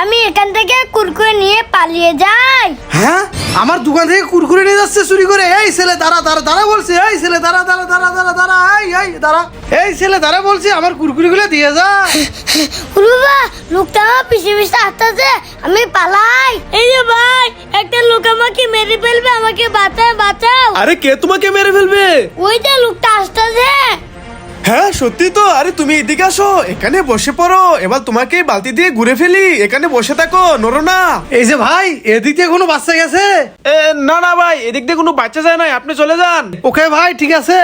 আমি এখান থেকে কুরকুরে নিয়ে পালিয়ে যাই। হ্যাঁ? আমার দোকান থেকে কুরকুরে নিয়ে যাচ্ছে চুরি করে। এই ছেলে দাঁড়া দাঁড়া দাঁড়া বলছি। এই ছেলে দাঁড়া দাঁড়া দাঁড়া দাঁড়া দাঁড়া এই এই দাঁড়া। এই ছেলে দাঁড়া বলছি আমার কুরকুরিগুলো দিয়ে যা। রুবা লোকটা আমার পিছে পিছে আসতেছে আমি পালাই। এই যে ভাই একটা লোক আমাকে মেরে ফেলবে আমাকে বাঁচাও বাঁচাও। আরে কে তোমাকে মেরে ফেলবে? ওই যে লোকটা আসতেছে। হ্যাঁ সত্যি তো। আরে তুমি এদিকে আসো। এখানে বসে পড়ো। এবার তোমাকে বালতি দিয়ে ঘুরে ফেলি। এখানে বসে থাকো নড়ো না এই যে ভাই এদিক দিয়ে কোনো বাচ্চা গেছে? এ, না না ভাই এদিক দিয়ে কোনো বাচ্চা যায় না আপনি চলে যান। ওকে ভাই ঠিক আছে।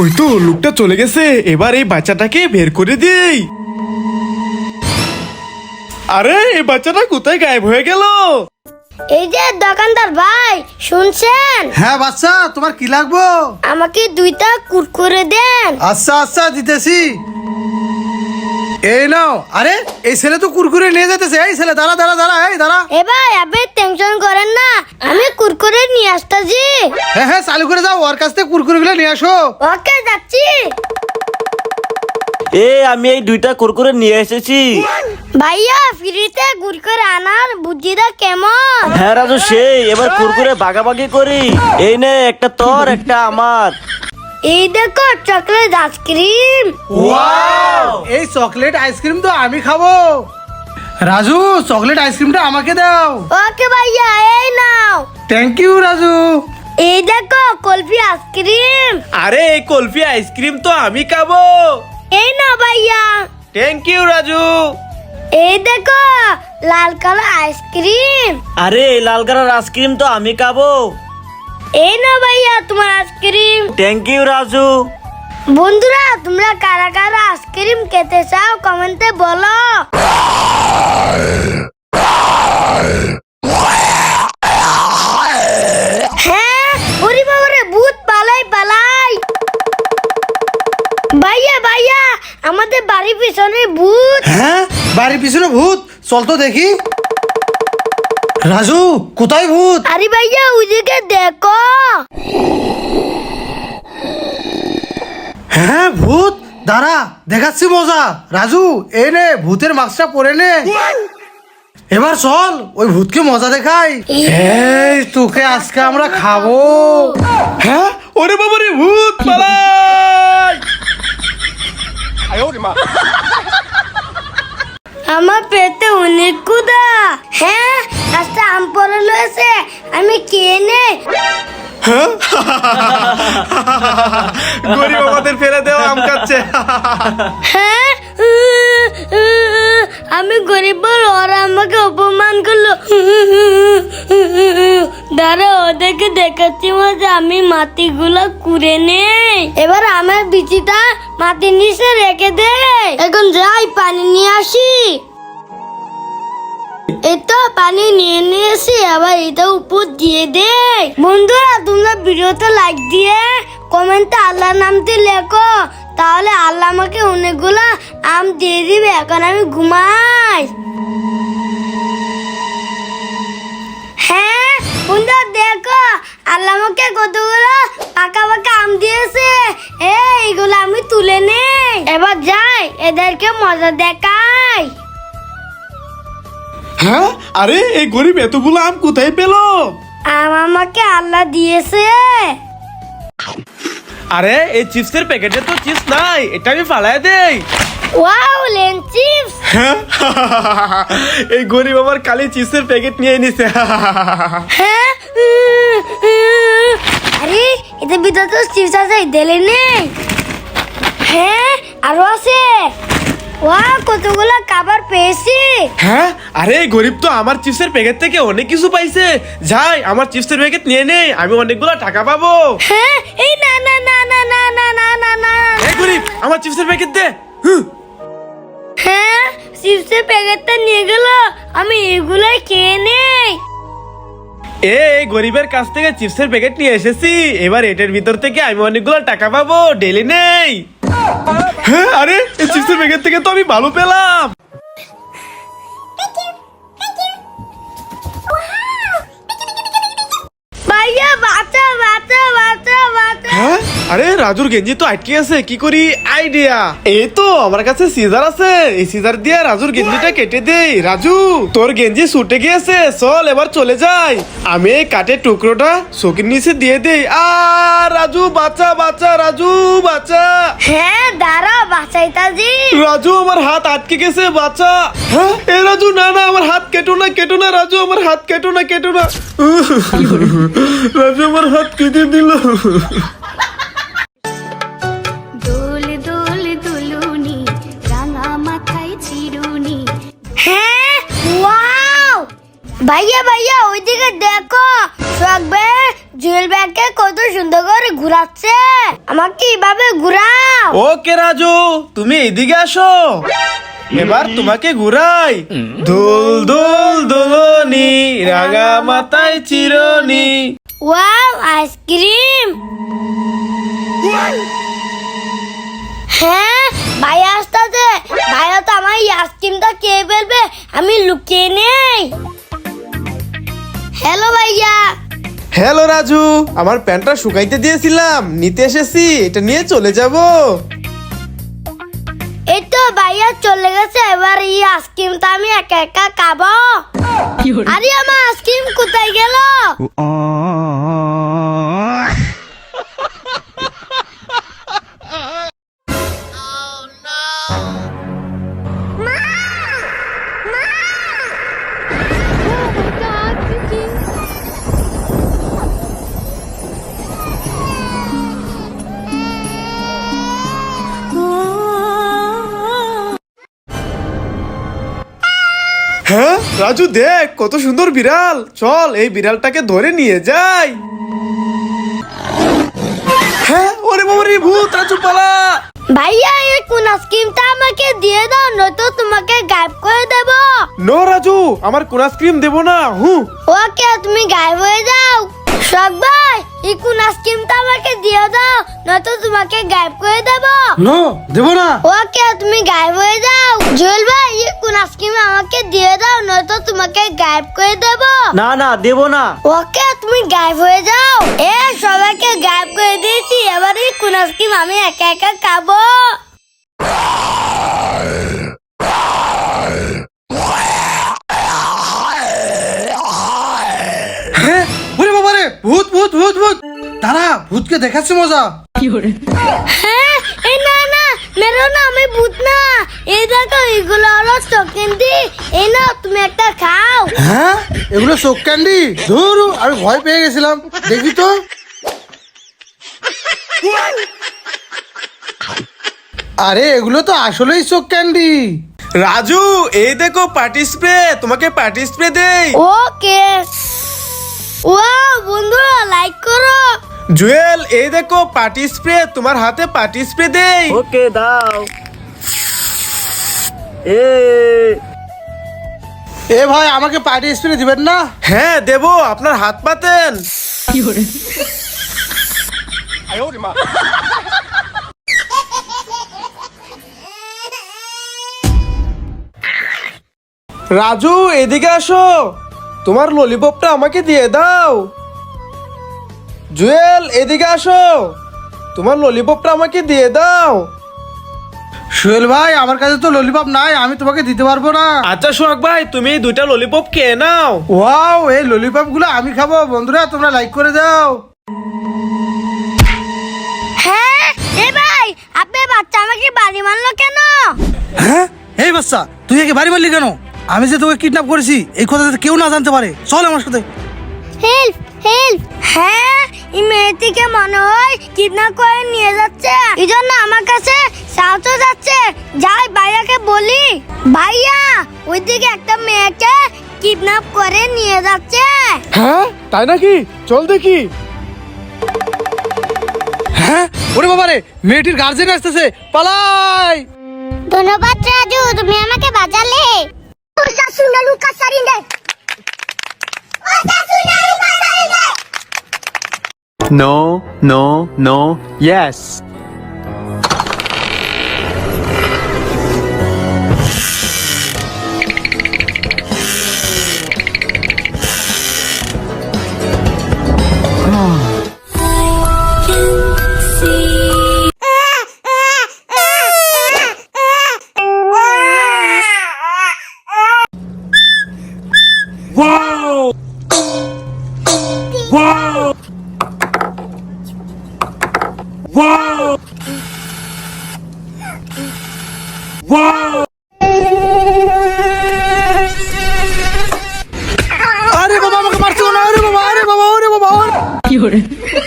ওই তো লোকটা চলে গেছে। এবার এই বাচ্চাটাকে বের করে দিই। আরে এই বাচ্চাটা কোথায় গায়েব হয়ে গেল? এই যে দোকানদার ভাই শুনছেন? হ্যাঁ বাচ্চা তোমার কি লাগবো? আমাকে দুইটা কুরকুরে দেন। আচ্ছা আচ্ছা দিতেছি। এই নাও। আরে এই ছেলে তো কুরকুরে নিয়ে যেতেছে। এই ছেলে দাঁড়া দাঁড়া দাঁড়া এই দাঁড়া। এ ভাই আপনি টেনশন করেন না। আমি কুরকুরে নিয়ে আসতেছি। হ্যাঁ হ্যাঁ চালু করে যাও ওর কাছ থেকে কুরকুরেগুলো নিয়ে আসো। ওকে যাচ্ছি। এ আমি এই দুইটা কুরকুরে নিয়ে এসেছি। ভাইয়া ফ্রিতে কুরকুরে আনার বুদ্ধিটা কেমন? হ্যাঁ রাজু সেই এবার কুরকুরে ভাগাভাগি করি। এই নে একটা তোর একটা আমার। এই দেখো চকলেট আইসক্রিম এই চকলেট আইসক্রিম তো আমি খাব। রাজু চকলেট আইসক্রিমটা আমাকে দাও। ওকে ভাইয়া এই নাও। Thank you Raju. এই দেখো কলফি আইসক্রিম আরে এই কলফি আইসক্রিম তো আমি খাব। এই না ভাইয়া। Thank you Raju. এই দেখো লাল কালার আইসক্রিম আরে এই লাল কালার আইসক্রিম তো আমি খাব। এই না ভাইয়া তোমার আইসক্রিম থ্যাংক ইউ রাজু। বন্ধুরা তোমরা কারা কারা আইসক্রিম খেতে চাও কমেন্টে বলো। হ্যাঁ বাড়ির পিছনে ভূত। চল তো দেখি। রাজু কোথায় ভূত? আরে ভাইয়া ওইদিকে দেখো। হ্যাঁ ভূত। দাঁড়া দেখাচ্ছি মজা। রাজু এই নে ভূতের মাস্কটা পরে নে। এবার চল ওই ভূতকে মজা দেখাই। এই তোকে আজকে আমরা খাব। হ্যাঁ? ওরে বাবা রে ভূত পালাই গরিব আমাদের ফেলে দেওয়া আম খাচ্ছে। হ্যাঁ আমি গরিব বল ওরা আমাকে অপমান করল। দাঁড়া, ওদেরকে দেখাচ্ছি যে আমি মাটিগুলো কুড়ে নেই। এবার আমার বিচিটা মাটির নিচে রেখে দে। এখন যাই, পানি নিয়ে আসি। এই তো পানি নিয়ে নিয়েছি, আবার এটা উপর দিয়ে দে। বন্ধুরা, তোমরা ভিডিওতে লাইক দিয়ে কমেন্টে আল্লাহর নামটি লেখো, তাহলে আল্লাহ আমাকে অনেকগুলো আম দিয়ে দিবে, এখন আমি ঘুমাই। হ্যাঁ বন্ধুরা, দেখো, আল্লাহ আমাকে কতগুলো পাকা পাকা আম দিয়েছে। এই, এগুলো আমি তুলে নেই। এবার যাই, এদেরকে মজা দেখাই। হ্যাঁ? আরে এই গরিব এতগুলো আম কোথায় পেল? আম আমাকে আল্লাহ দিয়েছে। আরে এই চিপসের প্যাকেটে তো চিপস নাই এটা আমি ফালাই দেই। ওয়াও লেন চিপস। হ্যাঁ? এই গরিব আমার কালি চিপসের প্যাকেট নিয়ে নিছে হ্যাঁ? আরে এতে ভিতরে তো চিপস আছে দিলে নেই। হ্যাঁ আরও আছে। ওয়া কতগুলো খাবার পেয়েছি। হ্যাঁ? আরে এই গরিব তো আমার চিপসের প্যাকেট থেকে অনেক কিছু পাইছে। যাই আমার চিপসের প্যাকেট নিয়ে নেই আমি অনেকগুলো টাকা পাবো। হ্যাঁ এই না না না না না না না না না। এই গরিব আমার চিপসের প্যাকেট দে। হ্যাঁ চিপসের প্যাকেটটা নিয়ে গেল আমি এগুলাই খেয়ে নেই। এ এই গরিবের কাছ থেকে চিপসের প্যাকেট নিয়ে এসেছি। এবার এটার ভিতর থেকে আমি অনেকগুলো টাকা পাবো ডেলি নেই। হ্যাঁ আরে এই চিপসের প্যাকেট থেকে তো আমি ভালো পেলাম। ভাইয়া বাঁচা বাঁচা বাঁচা বাঁচা হ্যাঁ? আরে রাজুর গেঞ্জি তো আটকে আছে কি করি? আইডিয়া এই তো আমার কাছে সিজার আছে। এই সিজার দিয়ে রাজুর গেঞ্জিটা কেটে দেই। রাজু তোর গেঞ্জি ছুটে গিয়েছে চল এবার চলে যাই। আমি এই কাঠের টুকরোটা চোখের নিচে দিয়ে দেই। আর রাজু বাচ্চা বাচ্চা রাজু বাচ্চা হ্যাঁ দাঁড়া বাঁচাইতাজি রাজু আমার হাত আটকে গেছে বাচ্চা হ্যাঁ? এ রাজু না না আমার হাত কেটো না কেটো না রাজু আমার হাত কেটো না কেটো না। রাজু আমার হাত কেটে দোল। ভাইয়া ভাইয়া ওইদিকে দেখো। ভাই জুয়েল ব্যাগকে কত সুন্দর করে ঘুরাচ্ছে। আমাকে এইভাবে ঘুরাও। ওকে রাজু তুমি এদিকে আসো। এবার তোমাকে ঘুরাই। দুল দুল দুলনি রাঙা মাথায় চিরনি। Wow ice cream. হ্যাঁ ভাইয়া আসতেছে। হ্যালো রাজু আমার প্যান্টটা শুকাইতে দিয়েছিলাম নিতে এসেছি এটা নিয়ে চলে যাব। এই তো ভাইয়া চলে গেছে এবার এই আইসক্রিমটা আমি একা একা খাব। আরে আমার আইসক্রিম কোথায় গেল? রাজু দেখ কত সুন্দর বিড়াল। চল এই বিড়ালটাকে ধরে নিয়ে যাই। হ্যাঁ ওরে বাবারে ভূত রাজু পালা। ভাইয়া এই কোন আইসক্রিমটা আমাকে দিয়ে দাও নয়তো তোমাকে গায়েব করে দেব। নো রাজু আমার কোন আইসক্রিম দেবো না হু। ওকে তুমি গায়েব হয়ে যাও। সব ভাই এই কোন আইসক্রিমটা আমাকে দিয়ে দাও নয়তো তোমাকে গায়েব করে দেব। নো দেবো না। ওকে তুমি গায়েব হয়ে যাও। জুয়েল ভাই এই কোন আইসক্রিম আমাকে দিয়ে দাও নয়তো তোমাকে গায়েব করে দেব। না না দেবো না। ওকে তুমি গায়েব হয়ে যাও। এ সবাইকে গায়েব করে দিয়েছি এবার এই কোন আইসক্রিম আমি একা একা খাব। হ্যাঁ ভূত ভূত ভূত। ভূত দাঁড়া ভূতকে দেখাচ্ছে মজা। হ্যাঁ এই না না মেরো না আমি ভূত না। এই দেখো এগুলো হলো চকেন্দি এই না তুমি একটা খাও। হ্যাঁ এগুলো চোখ ক্যান্ডি ধরু আমি ভয় পেয়ে গেছিলাম। দেখি তো। আরে এগুলো তো আসলেই চোখ ক্যান্ডি রাজু এই দেখো পার্টি স্প্রে তোমাকে পার্টি স্প্রে দেই। ওকে। ওয়াও বন্ধুরা লাইক করো। জুয়েল এই দেখো পার্টি স্প্রে তোমার হাতে পার্টি স্প্রে দেই। ওকে দাও। এ। এ ভাই আমাকে পার্টি স্প্রে দিবেন না? হ্যাঁ দেবো আপনার হাত পাতেন। রাজু এদিকে আসো। তোমার ললিপপটা আমাকে দিয়ে দাও। জুয়েল এদিকে আসো। তোমার ললিপপটা আমাকে দিয়ে দাও। সুয়েল ভাই আমার কাছে তো ললিপপ নাই আমি তোমাকে দিতে পারব না। আচ্ছা সোহাগ ভাই তুমি এই দুইটা ললিপপ খেয়ে নাও। ওয়াও এই ললিপপগুলো আমি খাব। বন্ধুরা তোমরা লাইক করে দাও। হ্যাঁ? এ ভাই আপনি বাচ্চা আমাকে বাড়ি মারলো কেন? হ্যাঁ? এই বাচ্চা তুই একে বাড়ি মারলি কেন? আমি যে তোকে কিডন্যাপ করেছি এই কথা যাতে কেউ না জানতে পারে চল আমার সাথে। Help help. হ্যাঁ এই মেয়েটিকে মনে হয় কিডন্যাপ করে নিয়ে যাচ্ছে। এই জন্য আমার কাছে সাহায্য যাচ্ছে। যাই ভাইয়াকে বলি। ভাইয়া ওইদিকে একটা মেয়েকে কিডন্যাপ করে নিয়ে যাচ্ছে। হ্যাঁ? তাই নাকি? চল দেখি। হ্যাঁ? ওরে বাবা রে মেয়েটির গার্জেন আসতেছে। পালাই! ধন্যবাদ রাজু তুমি আমাকে বাঁচালে। Osasuna Sarinde. Osasuna Sarinde. No, no, no, yes. আরে টু